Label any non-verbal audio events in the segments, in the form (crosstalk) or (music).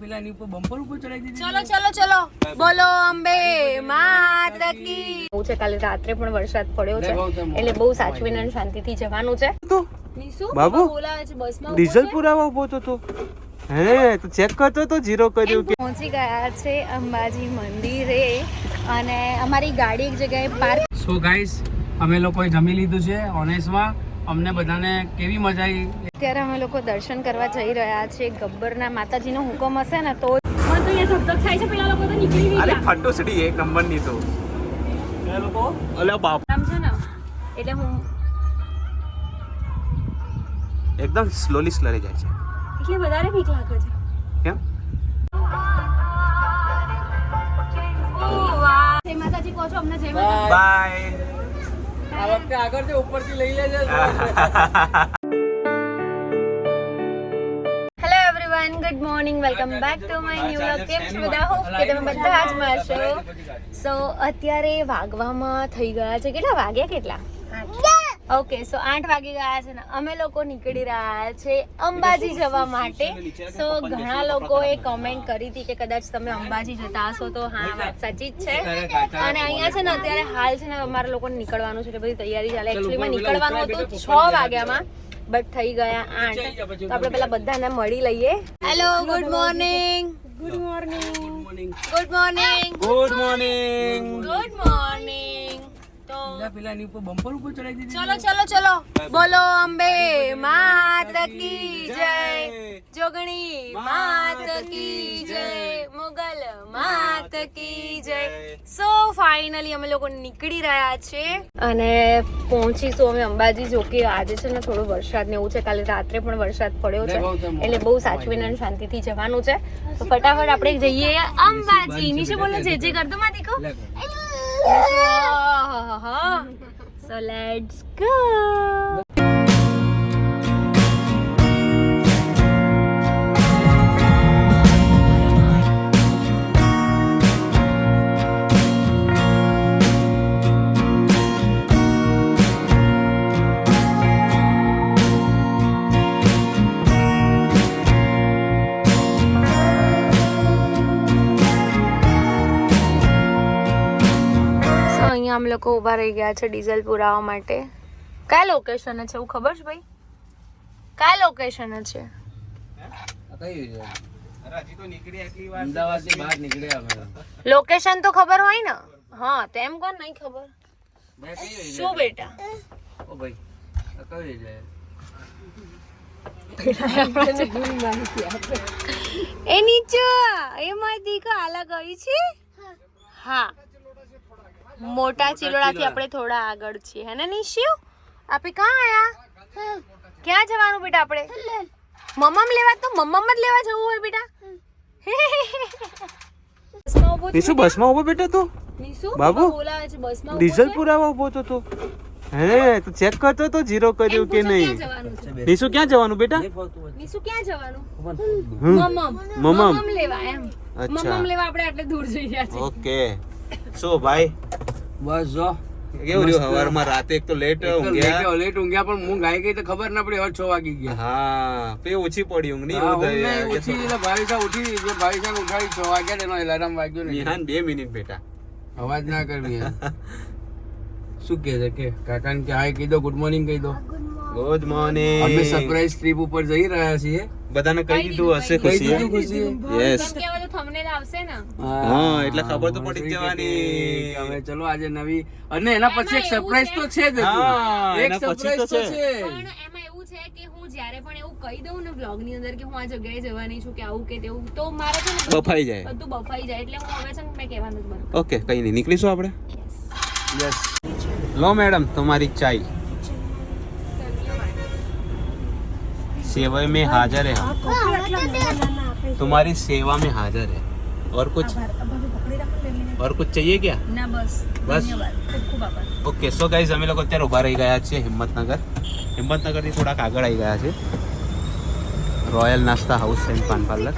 પેલા ની ઉપર બમ્પર ઉપર ચડાવી દીધી ચલો ચલો ચલો. બોલો અંબે માત કી. બહુ છે કાલે રાત્રે પણ વરસાદ પડ્યો છે. એટલે બહુ સાચવીને અને શાંતિથી જવાનું છે. નીસુ બાબુ? બોલાવે છે બસમાં ડીઝલ પુરાવા ઊભો તો તો? હે તો ચેક કરતો તો જીરો કર્યું કે પહોંચી ગયા છે અંબાજી મંદિરે અને અમારી ગાડી એક જગ્યાએ પાર્ક સો ગાઈસ અમે લોકોએ જમી લીધું છે ઓનેસ્ટમાં અમને બધાને કેવી મજા આવી? અત્યારે અમે લોકો દર્શન કરવા જઈ રહ્યા છે ગબ્બરના માતાજીનો હુકમ હશે ને તો પણ તો થાય છે પેલા લોકો તો નીકળી અરે ફટો સડી એક નંબરની તો અલે બાપ. આમ છે ને? એટલે હું એકદમ સ્લોલી સ્લરી જાય છે. એટલે વધારે બીક લાગે છે. કેમ? જય માતાજી કહો છો અમને જય માતાજી. બાય આ વખતે આગળ છે ઉપરથી લઈ લેજે. Hello everyone good morning welcome back to my new vlog કેમ છો બધા? હોપ કે તમે બધા જ મારશો સો અત્યારે વાગવામાં થઈ ગયા છે. કેટલા વાગ્યા? કેટલા? ઓકે સો આઠ વાગી ગયા છે ને અમે લોકો નીકળી રહ્યા છે અંબાજી જવા માટે. સો ઘણા લોકોએ કમેન્ટ કરી હતી કે કદાચ તમે અંબાજી જતા હશો તો હા વાત સાચી જ છે. અને અહીંયા છે ને અત્યારે હાલ છે ને અમારા લોકોને નીકળવાનું છે એટલે બધી તૈયારી ચાલે. એકચ્યુઅલીમાં નીકળવાનું હતું છ વાગ્યામાં બટ થઈ ગયા આઠ. તો આપણે પેલા બધાને મળી લઈએ. Hello good morning good morning good morning good morning good morning પેલા એની ઉપર બમ્પર ઉપર ચડાવી દીધી ચલો ચલો ચલો. બોલો અંબે માત કી જય. જોગણી માત કી જય. મુગલ માત કી જય. સો ફાઇનલી અમે લોકો નીકળી રહ્યા છે. અને પહોંચીશું અમે અંબાજી જો કે આજે છે ને થોડો વરસાદ ને એવું છે. કાલે રાત્રે પણ વરસાદ પડ્યો છે. એટલે બહુ સાચવીને અને શાંતિથી જવાનું છે. તો ફટાફટ આપણે જઈએ અંબાજી. નીચે બોલો જે જે કરતો માં દીકો (laughs) So let's go. લોકો ઊભા રહી ગયા છે ડીઝલ પુરાવા માટે. કયા લોકેશન છે એવું ખબર છે ભાઈ? કયા લોકેશન છે? હજી તો નીકળી એટલી વાર. અમદાવાદથી બહાર નીકળ્યા અમે લોકેશન તો ખબર હોય ને? હા તેમ કોણ નહીં ખબર. મેં કઈ રહી શું બેટા? ઓ ભાઈ કઈ એ નીચે એમાં દીકા આલા ગઈ છે? હા. મોટા ચિલોડાથી આપણે થોડા આગળ છીએ. હે ને નિશિવ આપણે ક્યાં આયા? ક્યાં જવાનું બેટા આપણે? મમ્મમ લેવા તો મમ્મમ જ લેવા જવું હોય બેટા. નિશુ બસમાં ઊભો બેટા તો? બાબુ? બોલાવે છે બસમાં ડીઝલ પુરાવા ઊભો તો તો. હે તો ચેક કરતો તો જીરો કર્યું કે નહીં? જવાનું છે? ક્યાં જવાનું બેટા? નિશુ ક્યાં જવાનું? મમ્મમ. મમ્મમ. લેવા એમ. અચ્છા. મમ્મમ લેવા આપણે આટલે દૂર જઈ રહ્યા છીએ. ઓકે. સો ભાઈ? બસ જો. કેવું રહ્યું સવારમાં રાતે એક તો લેટ ઊંઘ્યા. લેટ ઊંઘ્યા પણ હું આવી ગઈ તો ખબર ના પડી હવે છ વાગી ગયા. હા પે ઓછી પડી ઊંઘ નહીં ઊંઘ ઓછી એટલે ભાવિસા ઉઠી એટલે ભાવિસા ઉઠાડી છ વાગ્યા તેનો એલાર્મ વાગ્યો નહીં. બે મિનિટ બેટા. અવાજ ના કરવી. (laughs) શું કે છે કે? કાકાને કે હાય કહી દો ગુડ મોર્નિંગ કહી દો. ગુડ અમે મોર્નિંગ સરપ્રાઈઝ ટ્રીપ ઉપર જઈ રહ્યા છીએ. બધાને કહી દીધું હશે કહી ખુશી દીધું? ખુશી? યસ thumbnail આવશે ને? હા, એટલે ખબર તો પડી જવાની. હવે ચલો આજે નવી અને એના પછી એક સરપ્રાઈઝ તો છે જ હા, એક સરપ્રાઈઝ તો. છે. પણ એમાં એવું છે કે હું જ્યારે પણ એવું કહી દઉં ને બ્લોગની અંદર કે હું આ જગ્યાએ જવાની છું કે આવું કે તેવું તો મારે છે ને બફાઈ જાય. બધું બફાઈ જાય. એટલે હું હવે છે ને મેં કહેવાનું જ બંધ ઓકે કઈ નહીં. નીકળીશું આપણે? યસ લો મેડમ તમારી ચાય. सेवा મેં હાજર હે. हम तुम्हारी सेवा में हाजिर है और कुछ और कुछ चाहिए क्या બસ. બસ? ઓકે સો ગાઈઝ અમે લોકો અત્યારે ઊભા રહી ગયા છે હિંમતનગર. હિંમતનગરથી થોડાક આગળ આવી ગયા છે રોયલ નાસ્તા હાઉસ એન્ડ પાન પાર્લર.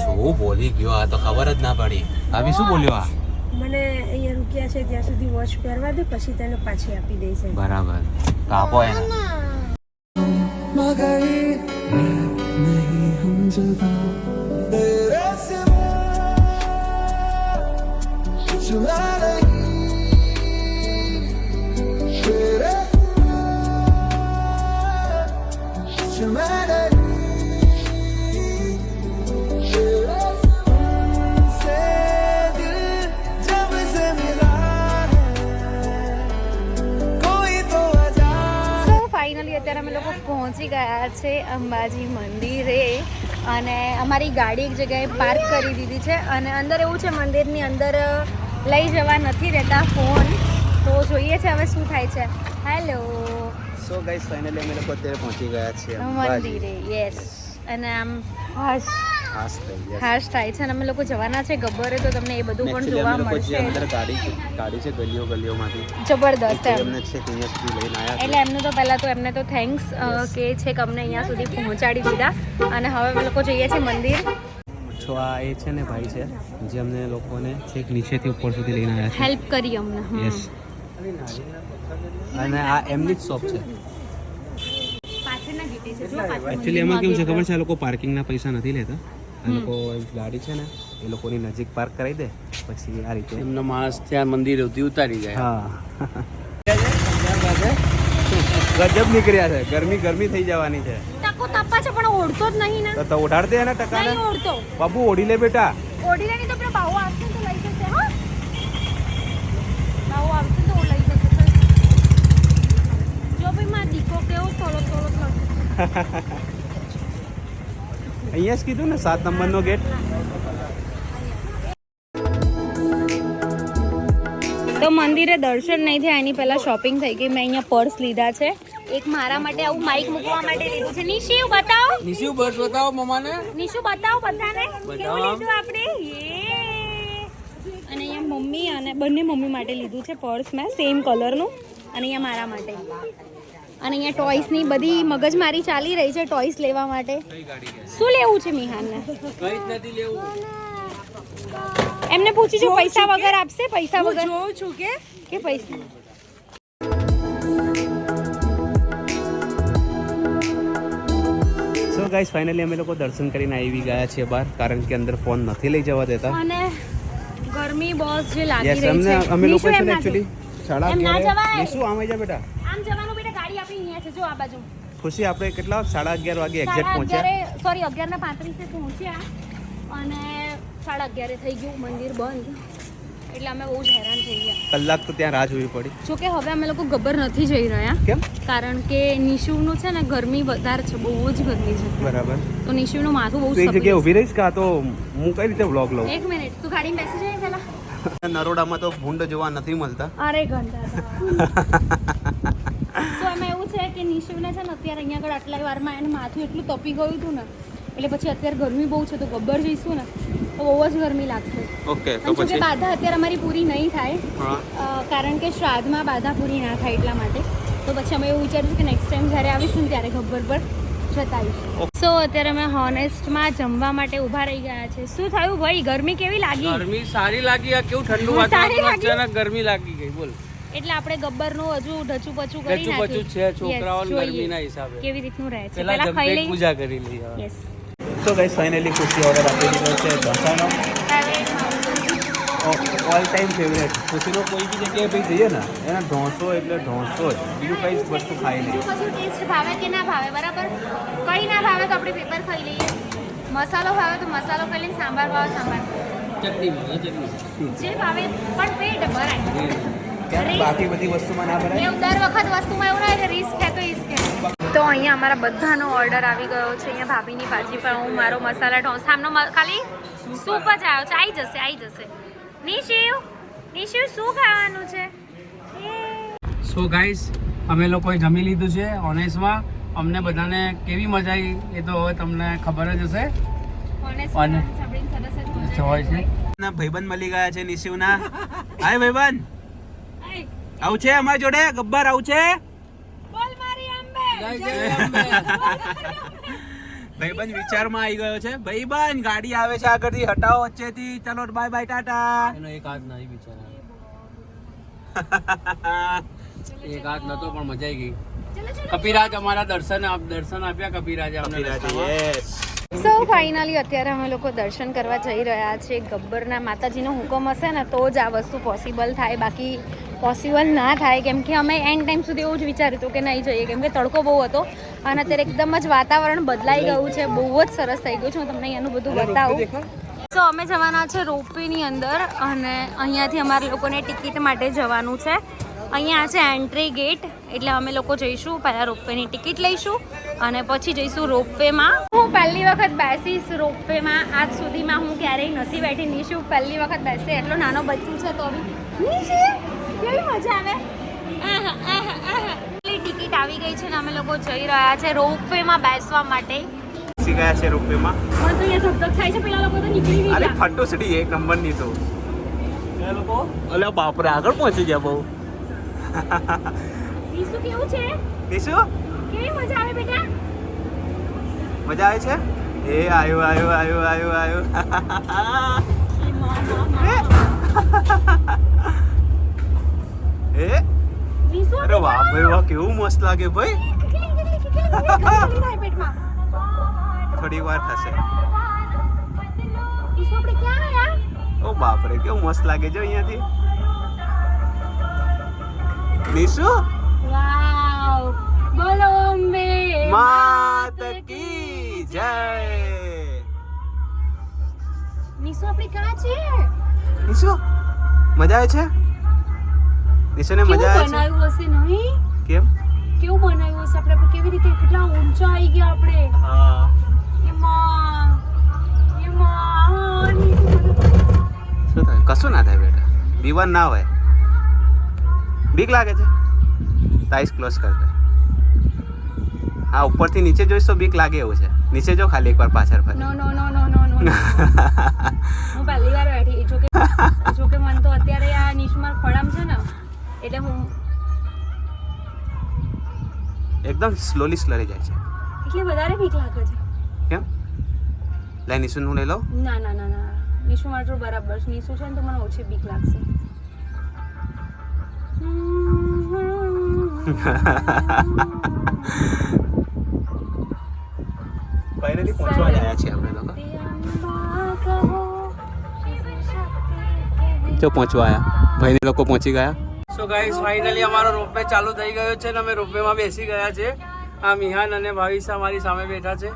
શું બોલી ગયો આ તો ખબર જ ના પડી. આવી શું બોલ્યો આ? મને અહીંયા રૂક્યા છે ત્યાં સુધી વોચ પહેરવા દે પછી તને પાછી આપી દઈશ બરાબર. તો એને. મગર અને અમારી ગાડી એક જગ્યાએ પાર્ક કરી દીધી છે અને અંદર એવું છે મંદિરની અંદર લઈ જવા નથી રહેતા ફોન તો જોઈએ છે હવે શું થાય છે. હેલો સો ગાઈસ ફાઇનલી અમે લોકો અત્યારે પહોંચી ગયા છીએ મંદિરે યસ અને આમ હર્ષ. હર્ષ થાય છે અને અમે લોકો જવાના છે ગબ્બરે તો તમને એ બધું પણ જોવા મળશે. અંદર ગાડી ગાડી છે ગલીઓ ગલીઓમાંથી. જબરદસ્ત એમ. અમને છે સુધી લઈને આવ્યા એટલે એમનું તો પહેલા તો એમને તો થેન્ક્સ કે છે કે અમને અહીંયા સુધી પહોંચાડી દીધા. અને હવે અમે લોકો જઈએ છીએ મંદિર. છો આ એ છે ને ભાઈ છે જે અમને લોકોને છેક નીચેથી ઉપર સુધી લઈને આવ્યા હેલ્પ કરી અમને છે. યસ અને આ એમની જ શોપ છે. છે એકચ્યુઅલી એમાં કેવું છે ખબર છે આ લોકો પાર્કિંગના પૈસા નથી લેતા? લોકો ગાડી છે ને એ લોકોની નજીક પાર્ક કરાવી દે પછી આ રીતે. એમનો માણસ ત્યાં મંદિર સુધી ઉતારી જાય. હા. ગજબ નીકળ્યા છે. ગરમી ગરમી થઈ જવાની છે. ટકો તાપા છે પણ ઓળતો જ નહીં ને. તો તો ઉડાડ દે ને ટકા નહીં ઓળતો. બાબુ ઓડી લે બેટા. ઓઢી લેની તો આપણે બાવો આવશે તો લઈ જશે હો. બાવો આવશે તો લઈ જશે જો ભાઈ માં દીકો કેવો થોડો થોડો થોડો અહીંયા જ કીધું ને સાત નંબરનો ગેટ તો મંદિરે દર્શન નહીં થયા એની પહેલાં શોપિંગ થઈ ગઈ. મેં અહીંયા પર્સ લીધા છે. એક મારા માટે આવું માઇક મૂકવા માટે લીધું છે. નિશિવ બતાવો. નિશુ પર્સ બતાવો મમ્માને. નિશુ બતાવો બધાને. કેવું લીધું આપણે? અને અહીંયા મમ્મી અને બંને મમ્મી માટે લીધું છે પર્સ મેં સેમ કલરનું અને અહીંયા મારા માટે. અને અહીંયા ટોയ്સની બધી મગજમારી ચાલી રહી છે ટોયસ લેવા માટે. શું લેવું છે મિહાનને? કઈ જ નથી લેવું એમને પૂછી જો પૈસા વગર આપશે? પૈસા વગર? જોઉં છું કે કે પૈસા? સો ગાઈસ ફાઇનલી અમે લોકો દર્શન કરીને આવી ગયા છીએ બહાર કારણ કે અંદર ફોન નથી લઈ જવા દેતા. અને ગરમી બોસ જે લાગી રહી છે. અમે લોકો છે ને ના એકચ્યુઅલી ના અગિયારે જવાય. નિશુ આમ આવી જા બેટા આમ જવાનું બેટા ગાડી આપી અહીંયા છે જો આ બાજુ. ખુશી આપણે કેટલા સાડા અગિયાર વાગે એક્ઝેક્ટ પહોંચ્યા? સોરી અગિયાર ના પાંત્રીસે પહોંચ્યા અને સાડા અગિયારે થઈ ગયું મંદિર બંધ. એટલે અમે બહુ જ હેરાન થઈ ગયા. કલાક તો ત્યાં રાહ જોવી પડી. જો કે હવે અમે લોકો ગબ્બર નથી જઈ રહ્યા. કેમ? કારણ કે નિશુનું છે ને ગરમી વધારે છે બહુ જ ગરમી છે. બરાબર. તો નિશુનું માથું બહુ એક જગ્યાએ ઊભી રહીશ કાં તો હું કઈ રીતે વ્લોગ લઉં? એક મિનિટ તું ગાડીમાં બેસી જાય નરોડામાં તો ભૂંડ જોવા નથી મળતા. અરે ઘંટા (laughs) કે નિશુને છે ને અત્યારે અહીંયા આગળ આટલા વારમાં એને માથું એટલું તપી ગયું હતું ને એટલે પછી અત્યારે ગરમી બહુ છે તો ગબ્બર જઈશું ને તો બહુ જ ગરમી લાગશે. ઓકે તો પછી? બાધા અત્યારે અમારી પૂરી નહીં થાય કારણ કે શ્રાદ્ધમાં બાધા પૂરી ના થાય એટલા માટે. તો પછી અમે એવું વિચાર્યું કે નેક્સ્ટ ટાઈમ જ્યારે આવીશું ને ત્યારે ગબ્બર પર જતા આવીશું સો અત્યારે અમે હોનેસ્ટમાં જમવા માટે ઊભા રહી ગયા છે. શું થયું ભાઈ? ગરમી કેવી લાગી? ગરમી સારી લાગી. આ કેવું ઠંડુ સારી વાતાવરણ અચાનક ગરમી લાગી ગઈ બોલ. એટલે આપણે ગબ્બરનું હજુ ઢચું પચું કરી ઢચું નાખ્યું પચું છે છોકરાઓ. ગરમીના હિસાબે. કેવી રીતનું રહે છે. પહેલા ખાઈ લઈએ. પૂજા કરી લઈએ યસ તો ગાઈસ ફાઇનલી ખુશી ઓર્ડર આપી દીધો છે ઢોસાનો ઓલ ટાઈમ ફેવરેટ ખુશીનો કોઈ બી જગ્યાએ ભાઈ જઈએ ને એના ઢોસો એટલે ઢોસો જ. બીજું કઈ વસ્તુ ખાઈ લઈએ. કશું ટેસ્ટ ભાવે કે ના ભાવે બરાબર? કઈ ના ભાવે તો આપણે પેપર ખાઈ લઈએ. મસાલો ભાવે તો મસાલો ખાઈ લઈએ સાંભાર ભાવે સાંભાર. ચટણી ભાવે ચટણી. જે ભાવે પણ પેટ ભરાય. બાકી બધી વસ્તુમાં ના ભરાય? એવું દર વખત વસ્તુમાં એવું રહે કે રિસ્ક હે તો રિસ્ક હે. તો અહીંયા અમારા બધાનો ઓર્ડર આવી ગયો છે. અહીંયા ભાભીની ભાજી પણ હું મારો મસાલા ઢોસા. આમનો ખાલી સૂપ જ આવ્યો છે. આવી જશે આવી જશે. નિશિવ નિશિવ શું ખાવાનું છે? સો ગાઈસ અમે લોકોએ જમી લીધું છે ઓનેસમાં અમને બધાને કેવી મજા આવી એ તો હવે તમને ખબર જ હશે. અને- હોય. છે ભાઈબંધ મળી ગયા છે નિશિવના. હાય ભાઈબંધ. આવું છે અમારી જોડે? ગબ્બર આવું છે? જય જય અંબે. ભાઈબંધ વિચારમાં આવી ગયો છે. ભાઈબંધ ગાડી આવે છે આગળથી. હટાવો વચ્ચેથી. ચલો બાય બાય ટાટા. એનો એક હાથ નહીં બિચારા એક હાથ નતો પણ મજા આવી ગઈ. કપિરાજ અમારા દર્શન દર્શન આપ્યા કપિરાજ અમને સો ફાઇનલી અત્યારે અમે લોકો દર્શન કરવા જઈ રહ્યા છીએ ગબ્બરના માતાજીનો હુકમ હશે ને તો જ આ વસ્તુ પોસિબલ થાય. બાકી પોસિબલ ના થાય. કેમ કે અમે એન્ડ ટાઈમ સુધી એવું જ વિચાર્યું હતું કે નહીં જઈએ. કેમ કે તડકો બહુ હતો અને અત્યારે એકદમ જ વાતાવરણ બદલાઈ ગયું છે. બહુ જ સરસ થઈ ગયું છે. હું તમને અહીંયાનું બધું બતાવું. સો અમે જવાના છે રોપવેની અંદર અને અહીંયાથી અમારા લોકોને ટિકિટ માટે જવાનું છે. અહીંયા છે એન્ટ્રી ગેટ એટલે અમે લોકો જઈશું પહેલાં રોપવેની ટિકિટ લઈશું અને પછી જઈશું રોપવેમાં. હું પહેલી વખત બેસીશ રોપવેમાં. આજ સુધીમાં હું ક્યારેય નથી બેઠી. નિશુ પહેલી વખત બેસે. એટલો નાનો બચ્ચું છે તો બી. કેવી મજા આવે? આહા, આહા, આહા. એટલી ટિકિટ આવી ગઈ છે ને અમે લોકો જઈ રહ્યા છે રોપવેમાં બેસવા માટે. સી ગયા છે રોપવેમાં. પણ તો અહીંયા ધકધક થાય છે પેલા લોકો તો નીકળી બી અરે ફટોસડી એક નંબરની તો અલે બાપરે આગળ પહોંચી ગયા બહુ. નિશુ કેવું છે? કીશું કેવી મજા આવે બેટા? મજા આવે છે? એ આયો આયો આયો આયો આયો. એ અરે વાહ ભાઈ વાહ કેવું મસ્ત લાગે ભાઈ. થોડી વાર થશે. ઓ બાપ રે કેવું મસ્ત લાગે છે અહીંયાથી. નિશુ? બોલો અંબે માત કી જય. નિશુ આપણે ક્યાં છે? નિશુ મજા આવે છે? નિશુને મજા આવે છે? બનાવ્યું હશે નહીં? કેમ? કેવું બનાવ્યું હશે આપણે? કેવી રીતે કેટલા ઊંચા આવી ગયા આપણે? હા. એમાં એમાં શું થાય? કશું ના થાય બેટા. બીવાન ના હોય. બીક લાગે છે? તાઈસ ક્લોઝ કરતા હા ઉપરથી નીચે જોઈશ તો બીક લાગે એવું છે. નીચે જો ખાલી એકવાર પાછળ ફરી. નો નો નો નો નો નો હું પહેલી વાર બેઠી. જો કે જો કે મને તો અત્યારે આ નિશમાર ખોડામ છે ને એટલે હું એકદમ સ્લોલી સ્લરી જાય છે. એટલે વધારે બીક લાગે છે. કેમ? લાઈ નિશુન હું લઈ લઉં? ના ના ના ના. નિશુ મારું બરાબર છે. નિશુ છે ને તો મને ઓછી બીક લાગશે. (laughs) ફાઇનલી પહોંચવા આવ્યા છીએ આપણે લોકો. જો પહોંચવા આવ્યા ભાઈને લોકો પહોંચી ગયા. સો ગાઈસ ફાઇનલી અમારો રોપવે ચાલુ થઈ ગયો છે ને અમે રોપવેમાં બેસી ગયા છે. આ મિહાન અને ભાવિસા મારી સામે બેઠા છે.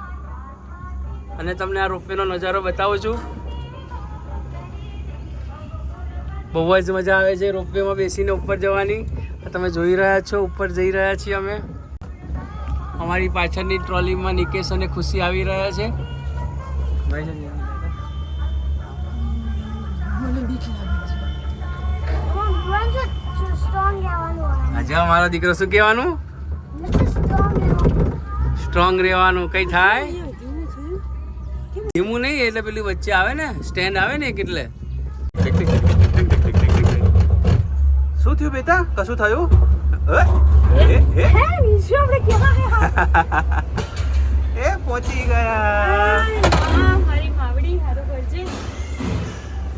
અને તમને આ રોપવેનો નજારો બતાવું છું. બહુ જ મજા આવે છે રોપવેમાં બેસીને ઉપર જવાની. તમે જોઈ રહ્યા છો ઉપર જઈ રહ્યા છીએ અમે. અમારી પાછળની ટ્રોલીમાં નિકેશ અને ખુશી આવી રહ્યા છે. આજે અમારો દીકરો શું કહેવાનું સ્ટ્રોંગ રહેવાનું કઈ થાય ધીમું નહીં એટલે પેલી વચ્ચે આવે ને સ્ટેન્ડ આવે ને એટલે શું થયું બેટા કશું થયું? એ એ નિશુ આપણે ક્યાં એ પહોંચી ગયા મારી માવડી હારું કરજે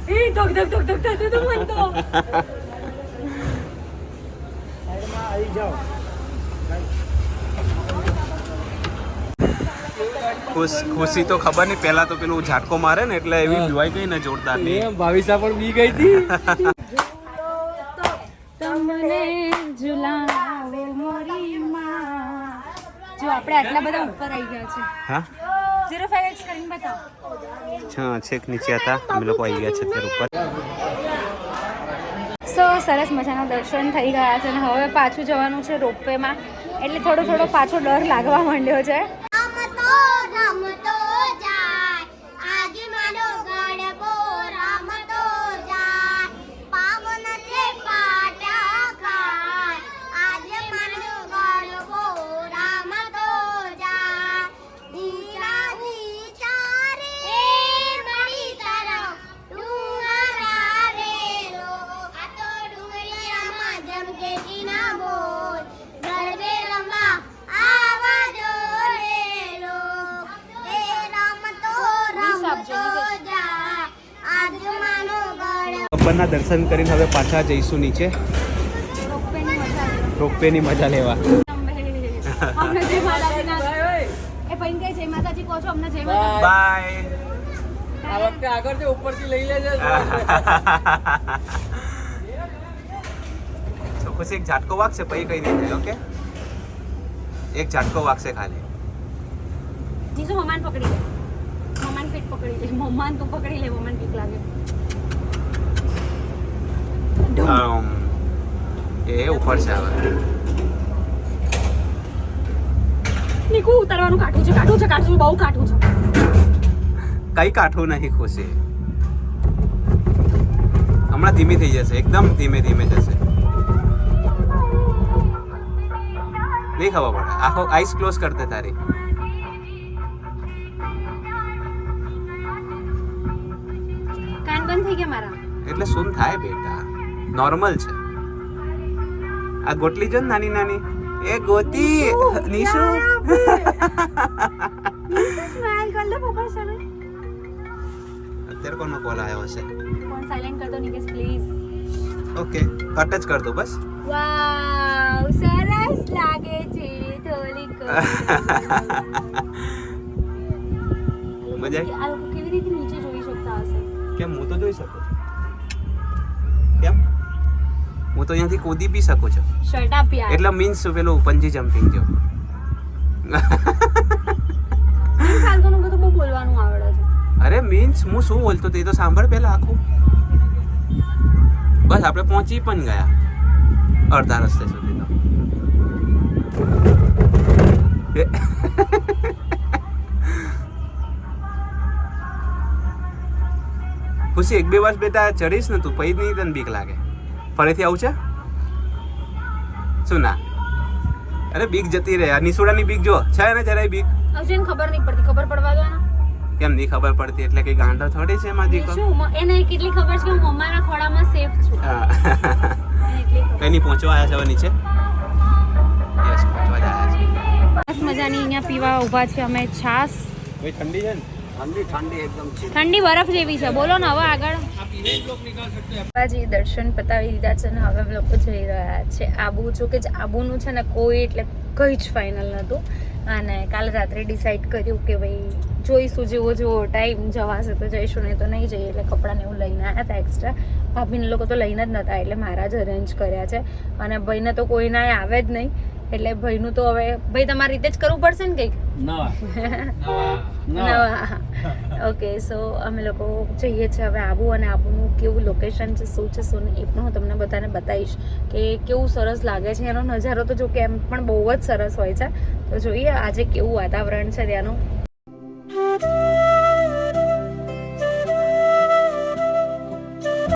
એ ધક ધક ધક ધક થતું હતું મને તો ખુશ ખુશી તો ખબર નહીં. પહેલા તો પેલું ઝાટકો મારે ને એટલે એવી બીવાઈ ગઈ ને જોરદારની ભાવિસા પણ બી ગઈ હતી. તમને ઝુલાવો મોરી માં. જો આપણે આટલા બધા ઉપર આવી ગયા છે. હા? ઝીરો ફાઈવ એક્સ કરીને બતાવો. છ છેક નીચે હતા. અમે લોકો આવી ગયા છે અત્યારે ઉપર. સો સરસ મજાના દર્શન થઈ ગયા છે અને હવે પાછું જવાનું છે રોપવેમાં. એટલે થોડો થોડો પાછો ડર લાગવા માંડ્યો છે. બપોરના દર્શન કરીને હવે પાછા જઈશું નીચે. રોપવેની મજા લેવા. ખુશી (laughs) એક ઝાટકો વાગશે પછી કઈ દેજે ઓકે એક ઝાટકો વાગશે ખાલી. જીસુ મમાન પકડી લે. મમાન ફીટ પકડી લે. મમાન તું પકડી લે મમાન બીક લાગે. એ ઉપર છે હવે નીકુ ઉતારવાનું કાઠું છે કાઠું છે કાઠું બહુ કાઠું છે કઈ કાઠું નહીં ખુશી હમણાં ધીમી થઈ જશે એકદમ ધીમે ધીમે જશે નહીં ખબર પડે આખો આઈસ ક્લોઝ કરતે તારી કાન બંધ થઈ ગયા મારા એટલે શું થાય બેટા? નોર્મલ છે. આ ગોટલી જો નાની નાની. એ ગોતી નિશુ. સ્માઈલ (laughs) કર લે પપ્પા સામે. અત્યારે કોનો કોલ આવ્યો હશે ફોન સાયલેન્ટ કર દો નિકેશ પ્લીઝ ઓકે કટ જ કર દો બસ. વાવ સરસ લાગે છે થોડીક (laughs) મજા? આ કેવી રીતે નીચે જોઈ શકતા હશે? કેમ હું તો જોઈ શકું છું. હું તો અહીંયાથી કૂદી બી શકું છું. શર્ટ આપ યાર એટલે મીન્સ પેલું પંજી જમ્પિંગ જો તીન બધું બહુ બોલવાનું આવડે છે. અરે મીન્સ હું શું બોલતો તે તો સાંભળ પહેલા આખું. બસ આપણે પહોંચી પણ ગયા. અડધા રસ્તે સુધી તો. ખુશી એક બે વર્ષ બેટા ચડીશ ને તું પછી નહીં તને બીક લાગે. ફરીથી આવું છે? શું ના? અરે બીક જતી રહે. નિસુડાની બીક જો છે ને જરાય બીક? હજી ખબર નહીં પડતી. ખબર પડવા દો ને કેમ નહીં ખબર પડતી? એટલે કઈ ગાંડો થોડી છે એમાં દીકો? શું એને કેટલી ખબર છે કે હું મમ્માના ખોળામાં સેફ છું? કઈ નહીં પહોંચવા આવ્યા છે નીચે. યસ પહોંચવા આવ્યા છે. મજાની અહીંયા પીવા ઊભા છે. અમે છાસ કોઈ ઠંડી છે ને? ઠંડી ઠંડી એકદમ ઠંડી બરફ જેવી છે. બોલો ને હવે આગળ. બાબાજી દર્શન પતાવી દીધા છે ને હવે લોકો જઈ રહ્યા છે આબુ. જો કે આબુનું છે ને કોઈ એટલે કંઈ જ ફાઇનલ નહોતું. અને કાલે રાત્રે ડિસાઈડ કર્યું કે ભાઈ જોઈશું જેવો જેવો ટાઈમ જવાશે તો જઈશું નહીં તો નહીં જઈએ. એટલે કપડાને એવું લઈને આવ્યા હતા એક્સ્ટ્રા ભાભીને લોકો તો લઈને જ નહોતા એટલે મારા જ અરેન્જ કર્યા છે. અને ભાઈને તો કોઈના આવે જ નહીં. એટલે ભાઈનું તો હવે ભાઈ તમારી રીતે જ કરવું પડશે ને કંઈક? નવા. ઓકે સો અમે લોકો જઈએ છીએ હવે આબુ અને આબુનું કેવું લોકેશન છે શું છે શું નહીં એ પણ હું તમને બધાને બતાવીશ કે કેવું સરસ લાગે છે. એનો નજારો તો જો કે એમ પણ બહુ જ સરસ હોય છે. તો જોઈએ આજે કેવું વાતાવરણ છે ત્યાંનું. Thank you.